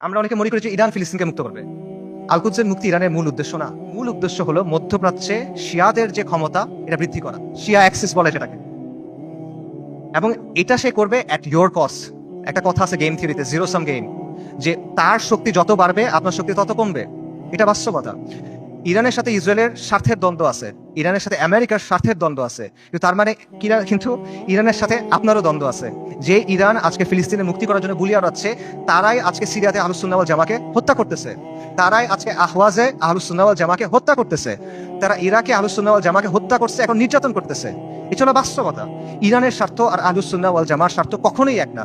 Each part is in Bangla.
আমরা অনেকে মনে করি যে ইরান ফিলিস্তিনকে মুক্ত করবে। আলকুদসের মুক্তি ইরানের মূল উদ্দেশ্য না। মূল উদ্দেশ্য হলো মধ্যপ্রাচ্যে শিয়াদের যে ক্ষমতা, এটা বৃদ্ধি করা। শিয়া অ্যাক্সিস বলে সেটাকে। এবং এটা সে করবে অ্যাট ইয়োর কস্ট একটা কথা আছে গেম থিওরিতে জিরো সাম গেম যে তার শক্তি যত বাড়বে, আপনার শক্তি তত কমবে। এটা বাস্তবতা। ইরানের সাথে ইসরায়েলের স্বার্থের দ্বন্দ্ব আছে। ইরানের সাথে আমেরিকার স্বার্থের দ্বন্দ্ব আছে। কিন্তু তার মানে কিরা কিন্তু ইরানের সাথে আপনারও দ্বন্দ্ব আছে। যে ইরান আজকে ফিলিস্তিনের মুক্তি করার জন্য গুলিয়া উড়াচ্ছে তারাই আজকে সিরিয়াতে আহলুসুন্নাওয়াল জামাকে হত্যা করতেছে। তারাই আজকে আহওয়াজে আহলুসুন্নাওয়াল জামাকে হত্যা করতেছে। তারা ইরাকে আহলুসুন্নাওয়াল জামাকে হত্যা করছে, এখন নির্যাতন করতেছে। এটা হলো বাস্তবতা। ইরানের স্বার্থ আর আহলুসুন্নাওয়াল জামার স্বার্থ কখনোই এক না।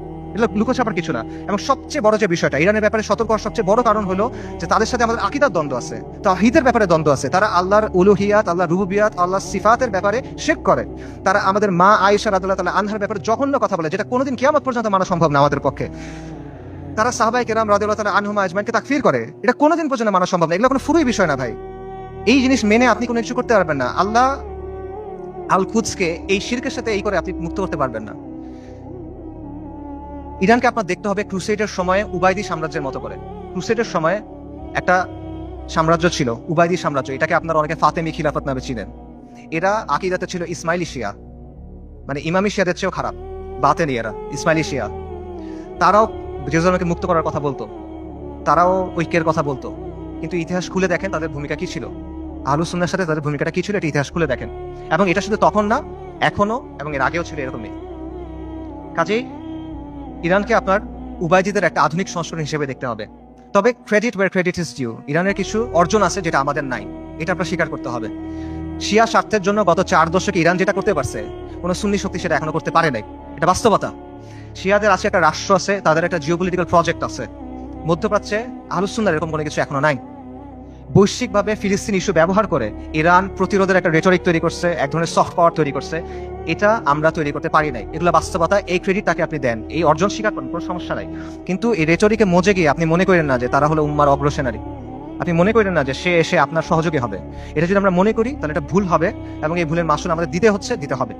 এগুলো লুকোছাপার কিছু না। এবং সবচেয়ে বড় যে বিষয়টা, ইরানের ব্যাপারে সতর্ক হওয়ার সবচেয়ে বড় কারণ হলো যে তাদের সাথে আমাদের আকিদার দ্বন্দ্ব আছে। তাহিদের ব্যাপারে দ্বন্দ্ব আছে। তারা আল্লাহর উলুহিয়াত আল্লাহ রুবুবিয়াত আল্লাহ সিফাতের ব্যাপারে শেক করে। তারা আমাদের মা আয়েশা রাদুল্লাহ তাল্লাহ আনহার ব্যাপারে জঘন্য কথা বলে, যেটা কোনোদিন কিয়ামত পর্যন্ত মানা সম্ভব না আমাদের পক্ষে। তারা সাহাবাই কেরাম রাদুল্লাহ তাল্লাহ আনহুমা আজমানকে তাকফির করে। এটা কোনোদিন পর্যন্ত মানা সম্ভব না। এগুলো কোনো ফুরুই বিষয় না ভাই। এই জিনিস মেনে আপনি কোনো কিছু করতে পারবেন না। আল্লাহ আল কুদসকে এই শিরকের সাথে এই করে আপনি মুক্ত করতে পারবেন না। ইরানকে আপনার দেখতে হবে ক্রুসেডের সময়ে উবাইদি সাম্রাজ্যের মতো করে। ক্রুসেডের সময়ে একটা সাম্রাজ্য ছিল, উবাইদি সাম্রাজ্য। এটাকে আপনার অনেকে ফাতেমি খিলাফত নামে চিনেন। এরা আকিদাতে ছিল ইসমাইলি শিয়া। মানে ইমামি শিয়াদের চেয়েও খারাপ। বাতেনি এরা, ইসমাইলি শিয়া। তারাও জেরুজালেমকে মুক্ত করার কথা বলতো। তারাও ঐক্যের কথা বলতো। কিন্তু ইতিহাস খুলে দেখেন তাদের ভূমিকা কি ছিল। আলুসুন্নার সাথে তাদের ভূমিকাটা কি ছিল, এটা ইতিহাস খুলে দেখেন। এবং এটা শুধু তখন না এখনও এবং এর আগেও ছিল এরকমই। কাজেই ইরানকে আপনার উবায়জিদের একটা আধুনিক সংস্করণ হিসেবে দেখতে হবে। তবে credit where credit is due ইরানের কিছু অর্জন আছে যেটা আমাদের নাই, এটা আপনার স্বীকার করতে হবে। শিয়া স্বার্থের জন্য গত চার দশকে ইরান যেটা করতে পারছে, কোনো সুন্নি শক্তি সেটা এখনও করতে পারে নাই। এটা বাস্তবতা। শিয়াদের আছে একটা রাষ্ট্র আছে, তাদের একটা জিওপলিটিক্যাল প্রজেক্ট আছে। মধ্যপ্রাচ্যে আলুসুন্নার এরকম কোনো কিছু এখনও নাই। বৈশ্বিকভাবে ফিলিস্তিন ইস্যু ব্যবহার করে ইরান প্রতিরোধের একটা রেটরিক তৈরি করছে, এক ধরনের সফট পাওয়ার তৈরি করছে। এটা আমরা তৈরি করতে পারি নাই। এগুলো বাস্তবতা, এই ক্রেডিট তাকে আপনি দেন। এই অর্জন স্বীকার করেন, কোনো সমস্যা নাই। কিন্তু এই রেটরিকে মজে গিয়ে আপনি মনে করেন না যে তারা হলো উম্মার অগ্রসেনারী। আপনি মনে করেন না যে সে এসে আপনার সহযোগী হবে। এটা যদি আমরা মনে করি, তাহলে এটা ভুল হবে এবং এই ভুলের মাসুল আমাদের দিতে হচ্ছে, দিতে হবে।